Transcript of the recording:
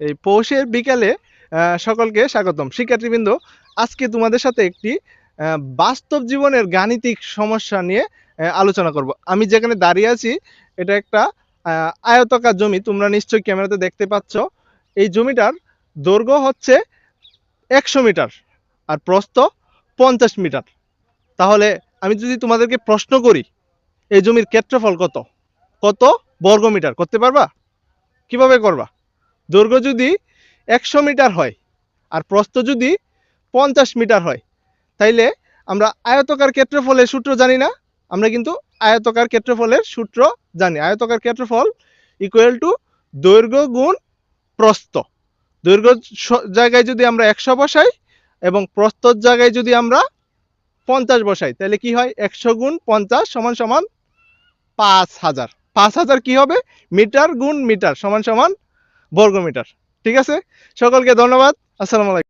এই পৌষের বিকালে সকলকে স্বাগতম। শিক্ষার্থীবৃন্দ, আজকে তোমাদের সাথে একটি বাস্তব জীবনের গাণিতিক সমস্যা নিয়ে আলোচনা করব। আমি যেখানে দাঁড়িয়ে আছি, এটা একটা আয়তকার জমি। তোমরা নিশ্চয়ই ক্যামেরাতে দেখতে পাচ্ছ। এই জমিটার দৈর্ঘ্য হচ্ছে একশো মিটার আর প্রস্থ পঞ্চাশ মিটার। তাহলে আমি যদি তোমাদেরকে প্রশ্ন করি, এই জমির ক্ষেত্রফল কত? কত বর্গ মিটার করতে পারবা? কীভাবে করবা? দৈর্ঘ্য যদি একশো মিটার হয় আর প্রস্থ যদি পঞ্চাশ মিটার হয়, তাইলে আমরা আয়তকার ক্ষেত্রফলের সূত্র জানি না, আমরা কিন্তু আয়তকার ক্ষেত্রফলের সূত্র জানি। আয়তকার ক্ষেত্রফল ইকুয়াল টু দৈর্ঘ্য গুণ প্রস্থ। দৈর্ঘ্য জায়গায় যদি আমরা একশো বসাই এবং প্রস্তর জায়গায় যদি আমরা পঞ্চাশ বসাই তাহলে কি হয়? একশো গুণ পঞ্চাশ সমান সমান পাঁচ হাজার। পাঁচ হাজার কি হবে? মিটার গুণ মিটার সমান সমান বর্গ মিটার ঠিক আছে? সকলকে ধন্যবাদ। আসসালামু আলাইকুম।